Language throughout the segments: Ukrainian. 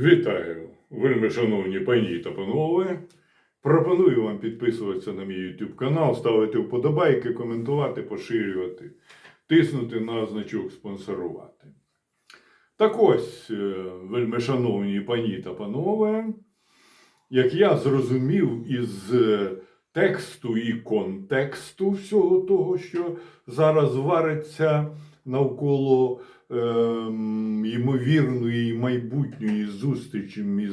Вітаю, вельми шановні пані та панове. Пропоную вам підписуватися на мій YouTube канал, ставити вподобайки, коментувати, поширювати, тиснути на значок спонсорувати. Так ось, е, вельми шановні пані та панове, як я зрозумів із е, тексту і контексту всього того, що зараз вариться навколо ем, ймовірної майбутньої зустрічі між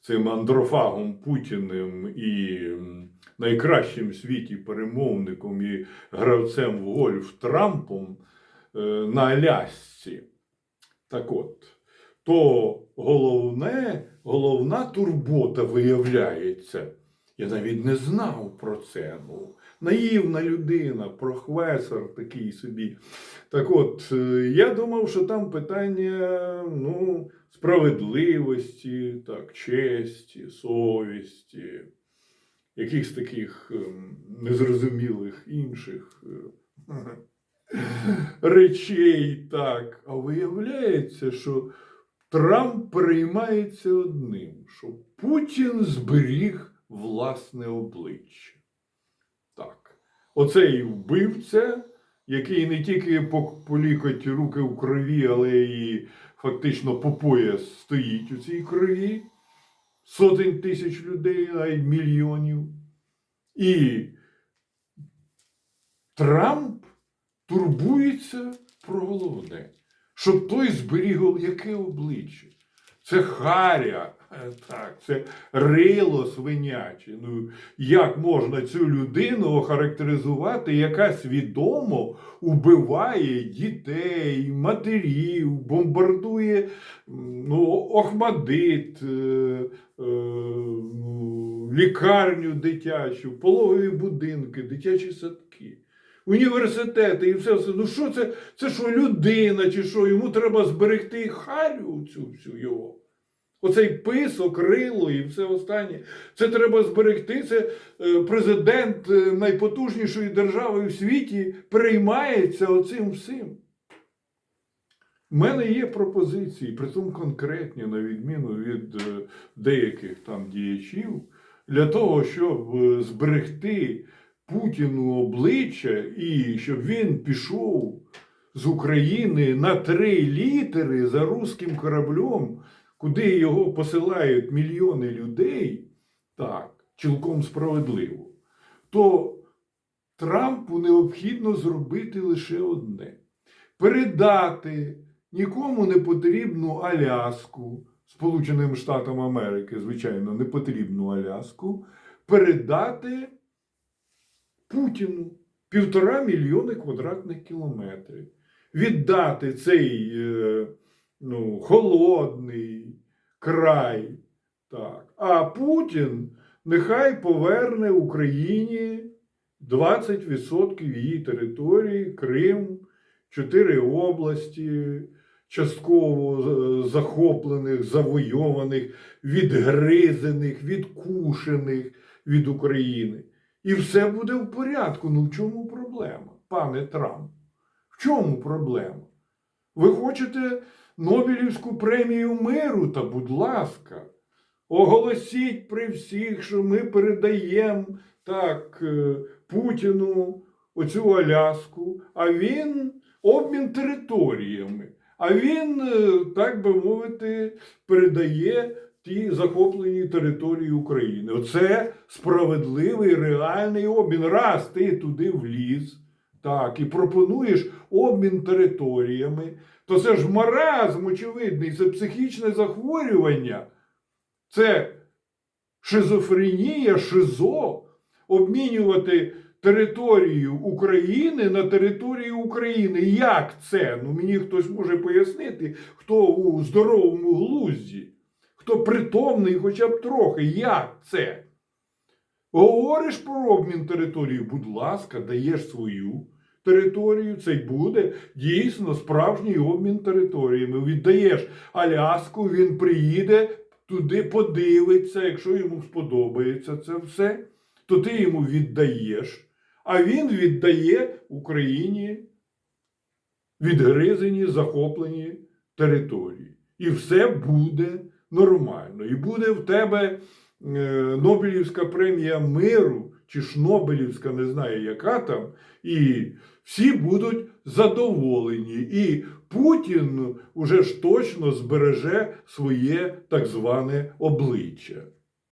цим андрофагом Путіним і найкращим в світі перемовником і гравцем в гольф Трампом е, на Алясці. Так от, то головне, головна турбота виявляється. Я навіть не знав про це. Ну, наївна людина, професор такий собі. Так от, е, я думав, що там питання ну, справедливості, так, честі, совісті, якихось таких ем, незрозумілих інших е, речей. Так. А виявляється, що Трамп переймається одним, що Путін зберіг власне обличчя. Так. Оцей вбивця, який не тільки по, по руки в крові, але і фактично по пояс стоїть у цій крові. Сотень тисяч людей, навіть мільйонів. І Трамп турбується про головне, щоб той зберіг яке обличчя. Це харя, е, так, це рило свиняче. Ну, як можна цю людину охарактеризувати, яка свідомо убиває дітей, матерів, бомбардує ну, Охмадит, е, е, ну, лікарню дитячу, пологові будинки, дитячі садки. Університети і все. все. Ну що це? Це що людина, чи що? Йому треба зберегти харю цю всю його. Оцей писок, рило і все останнє. Це треба зберегти. Це е, президент е, найпотужнішої держави в світі переймається оцим всім. У мене є пропозиції, притом конкретні, на відміну від е, деяких там діячів, для того, щоб зберегти Путіну обличчя і щоб він пішов з України на три літери за руським кораблем, куди його посилають мільйони людей, так, цілком справедливо, то Трампу необхідно зробити лише одне: передати нікому не потрібну Аляску, Сполученим Штатам Америки, звичайно, не потрібну Аляску, передати Путіну півтора мільйони квадратних кілометрів. Віддати цей е, ну, холодний край. Так. А Путін нехай поверне Україні 20% її території, Крим, чотири області, частково е, захоплених, завойованих, відгризених, відкушених від України. І все буде в порядку. Ну в чому проблема, пане Трамп? В чому проблема? Ви хочете Нобелівську премію миру? Та будь ласка, оголосіть при всіх, що ми передаємо так е, Путіну оцю Аляску, а він обмін територіями. А він, е, так би мовити, передає ті захоплені території України. Оце справедливий реальний обмін. Раз ти туди вліз, так, і пропонуєш обмін територіями, то це ж маразм очевидний, це психічне захворювання, це шизофренія, шизо, обмінювати територію України на територію України. Як це? Ну мені хтось може пояснити, хто у здоровому глузді, хто притомний хоча б трохи. Як це? Говориш про обмін території, будь ласка, даєш свою територію, це й буде дійсно справжній обмін територіями. Віддаєш Аляску, він приїде туди, подивиться, якщо йому сподобається це все, то ти йому віддаєш, а він віддає Україні відгризені, захоплені території. І все буде нормально. І буде в тебе е, Нобелівська премія миру, чи ж Нобелівська, не знаю, яка там, і всі будуть задоволені. І Путін уже ж точно збереже своє так зване обличчя.